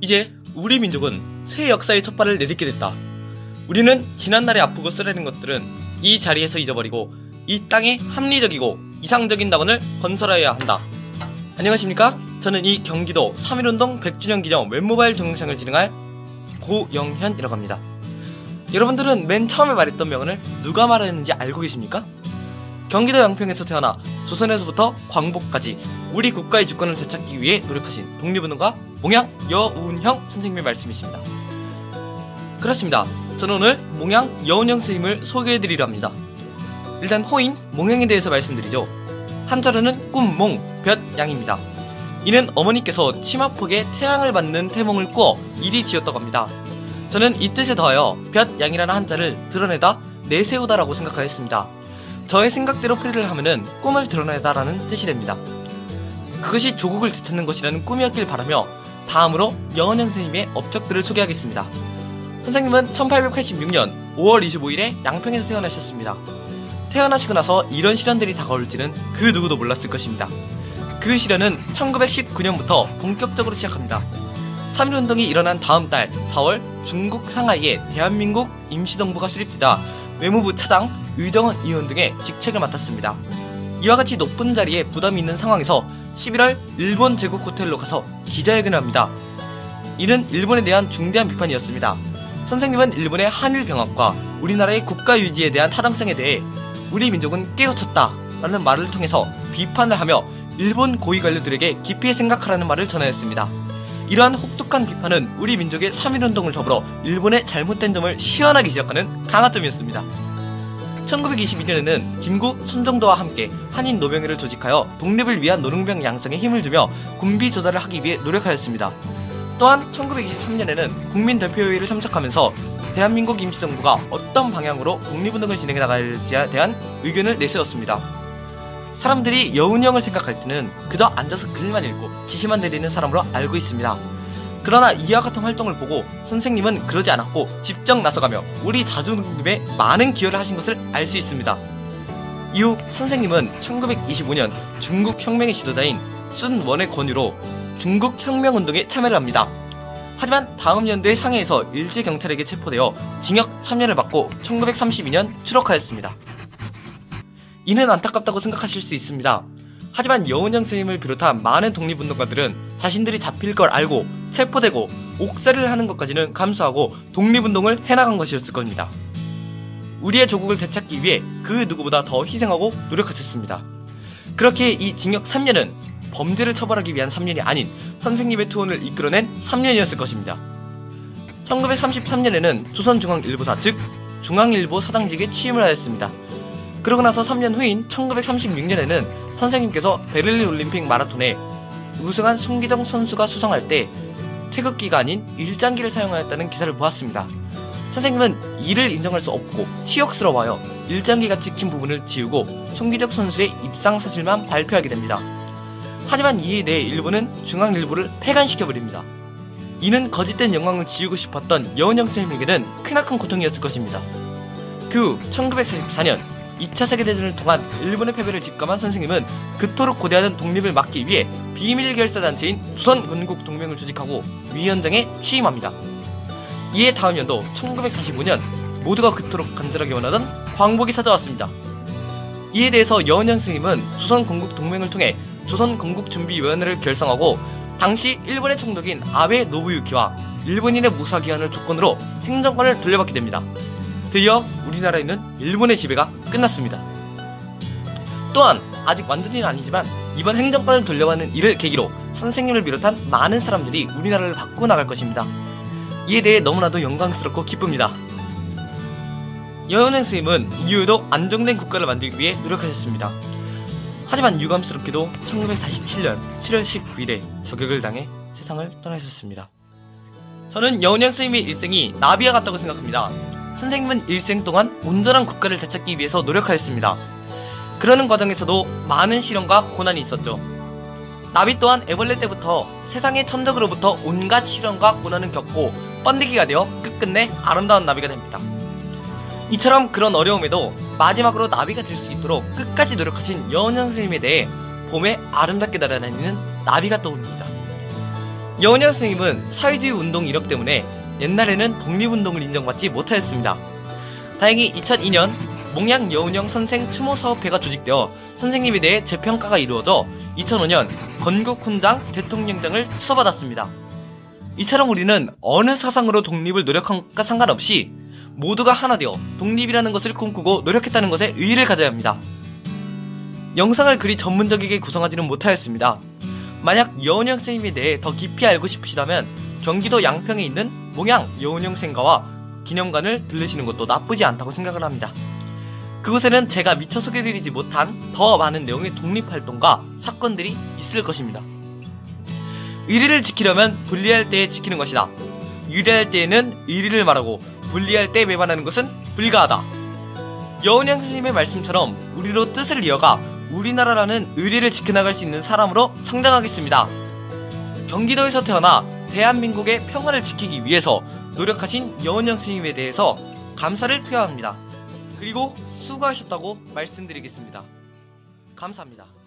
이제 우리 민족은 새 역사의 첫 발을 내딛게 됐다. 우리는 지난날에 아프고 쓰라린 것들은 이 자리에서 잊어버리고 이 땅에 합리적이고 이상적인 낙원을 건설하여야 한다. 안녕하십니까? 저는 이 경기도 3.1운동 100주년 기념 웹모바일 동영상을 진행할 고영현이라고 합니다. 여러분들은 맨 처음에 말했던 명언을 누가 말했는지 알고 계십니까? 경기도 양평에서 태어나 조선에서부터 광복까지 우리 국가의 주권을 되찾기 위해 노력하신 독립운동가 몽양 여운형 선생님의 말씀이십니다. 그렇습니다. 저는 오늘 몽양 여운형 선생님을 소개해드리려 합니다. 일단 호인 몽양에 대해서 말씀드리죠. 한자로는 꿈몽 볕양입니다. 이는 어머니께서 치마폭에 태양을 받는 태몽을 꾸어 이리 지었다고 합니다. 저는 이 뜻에 더하여 볕양이라는 한자를 드러내다 내세우다라고 생각하였습니다. 저의 생각대로 풀이를 하면은 꿈을 드러내다라는 뜻이 됩니다. 그것이 조국을 되찾는 것이라는 꿈이었길 바라며 다음으로 영원형 선생님의 업적들을 소개하겠습니다. 선생님은 1886년 5월 25일에 양평에서 태어나셨습니다. 태어나시고 나서 이런 시련들이 다가올지는 그 누구도 몰랐을 것입니다. 그 시련은 1919년부터 본격적으로 시작합니다. 3.1운동이 일어난 다음 달 4월 중국 상하이에 대한민국 임시정부가 수립되자 외무부 차장, 의정원 의원 등의 직책을 맡았습니다. 이와 같이 높은 자리에 부담이 있는 상황에서 11월 일본 제국 호텔로 가서 기자회견을 합니다. 이는 일본에 대한 중대한 비판이었습니다. 선생님은 일본의 한일 병합과 우리나라의 국가 유지에 대한 타당성에 대해 우리 민족은 깨우쳤다 라는 말을 통해서 비판을 하며 일본 고위 관료들에게 깊이 생각하라는 말을 전하였습니다. 이러한 혹독한 비판은 우리 민족의 3.1운동을 더불어 일본의 잘못된 점을 시원하게 지적하는 강화점이었습니다. 1922년에는 김구, 손정도와 함께 한인 노병회를 조직하여 독립을 위한 노동병 양성에 힘을 주며 군비 조달을 하기 위해 노력하였습니다. 또한 1923년에는 국민대표회의를 참석하면서 대한민국 임시정부가 어떤 방향으로 독립운동을 진행해 나갈지에 대한 의견을 내세웠습니다. 사람들이 여운형을 생각할 때는 그저 앉아서 글만 읽고 지시만 내리는 사람으로 알고 있습니다. 그러나 이와 같은 활동을 보고 선생님은 그러지 않았고 직접 나서가며 우리 자주독립에 많은 기여를 하신 것을 알 수 있습니다. 이후 선생님은 1925년 중국 혁명의 지도자인 순원의 권유로 중국 혁명운동에 참여를 합니다. 하지만 다음 연도에 상해에서 일제 경찰에게 체포되어 징역 3년을 받고 1932년 추록하였습니다. 이는 안타깝다고 생각하실 수 있습니다. 하지만 여운형 스님을 비롯한 많은 독립운동가들은 자신들이 잡힐 걸 알고 체포되고 옥살이를 하는 것까지는 감수하고 독립운동을 해나간 것이었을 겁니다. 우리의 조국을 되찾기 위해 그 누구보다 더 희생하고 노력하셨습니다. 그렇게 이 징역 3년은 범죄를 처벌하기 위한 3년이 아닌 선생님의 투혼을 이끌어낸 3년이었을 것입니다. 1933년에는 조선중앙일보사 즉 중앙일보 사장직에 취임을 하였습니다. 그러고 나서 3년 후인 1936년에는 선생님께서 베를린 올림픽 마라톤에 우승한 송기정 선수가 수상할 때 태극기가 아닌 일장기를 사용하였다는 기사를 보았습니다. 선생님은 이를 인정할 수 없고 치욕스러워요. 일장기가 찍힌 부분을 지우고 송기적 선수의 입상 사실만 발표하게 됩니다. 하지만 이에 대해 일본은 중앙일보를 폐간시켜버립니다. 이는 거짓된 영광을 지우고 싶었던 여운형 선생님에게는 크나큰 고통이었을 것입니다. 그 후 1944년 2차 세계대전을 통한 일본의 패배를 직감한 선생님은 그토록 고대하던 독립을 막기 위해 비밀 결사단체인 조선건국 동맹을 조직하고 위원장에 취임합니다. 이에 다음 연도 1945년 모두가 그토록 간절하게 원하던 광복이 찾아왔습니다. 이에 대해서 여은현 스님은 조선건국 동맹을 통해 조선건국준비위원회를 결성하고 당시 일본의 총독인 아베 노부유키와 일본인의 무사기한을 조건으로 행정권을 돌려받게 됩니다. 드디어 우리나라에는 일본의 지배가 끝났습니다. 또한 아직 완전히는 아니지만 이번 행정권을 돌려받는 일을 계기로 선생님을 비롯한 많은 사람들이 우리나라를 바꾸어 나갈 것입니다. 이에 대해 너무나도 영광스럽고 기쁩니다. 여은행 스님은 이후에도 안정된 국가를 만들기 위해 노력하셨습니다. 하지만 유감스럽게도 1947년 7월 19일에 저격을 당해 세상을 떠나셨습니다. 저는 여은행 스님의 일생이 나비와 같다고 생각합니다. 선생님은 일생 동안 온전한 국가를 되찾기 위해서 노력하였습니다. 그러는 과정에서도 많은 시련과 고난이 있었죠. 나비 또한 애벌레 때부터 세상의 천적으로부터 온갖 시련과 고난을 겪고 번데기가 되어 끝끝내 아름다운 나비가 됩니다. 이처럼 그런 어려움에도 마지막으로 나비가 될 수 있도록 끝까지 노력하신 여은현 선생님에 대해 봄에 아름답게 날아다니는 나비가 떠오릅니다. 여운형 스님은 사회주의 운동 이력 때문에 옛날에는 독립운동을 인정받지 못하였습니다. 다행히 2002년 몽양 여운형 선생 추모 사업회가 조직되어 선생님에 대해 재평가가 이루어져 2005년 건국 훈장 대통령장을 수여받았습니다. 이처럼 우리는 어느 사상으로 독립을 노력한과 상관없이 모두가 하나 되어 독립이라는 것을 꿈꾸고 노력했다는 것에 의의를 가져야 합니다. 영상을 그리 전문적이게 구성하지는 못하였습니다. 만약 여운형 선생님에 대해 더 깊이 알고 싶으시다면 경기도 양평에 있는 몽양 여운형 생가와 기념관을 들르시는 것도 나쁘지 않다고 생각을 합니다. 그곳에는 제가 미처 소개드리지 못한 더 많은 내용의 독립활동과 사건들이 있을 것입니다. 의리를 지키려면 분리할 때에 지키는 것이다. 유리할 때에는 의리를 말하고 분리할 때 매반하는 것은 불가하다. 여운양 스님의 말씀처럼 우리도 뜻을 이어가 우리나라라는 의리를 지켜나갈 수 있는 사람으로 성장하겠습니다. 경기도에서 태어나 대한민국의 평화를 지키기 위해서 노력하신 여운양 스님에 대해서 감사를 표합니다. 그리고 수고하셨다고 말씀드리겠습니다. 감사합니다.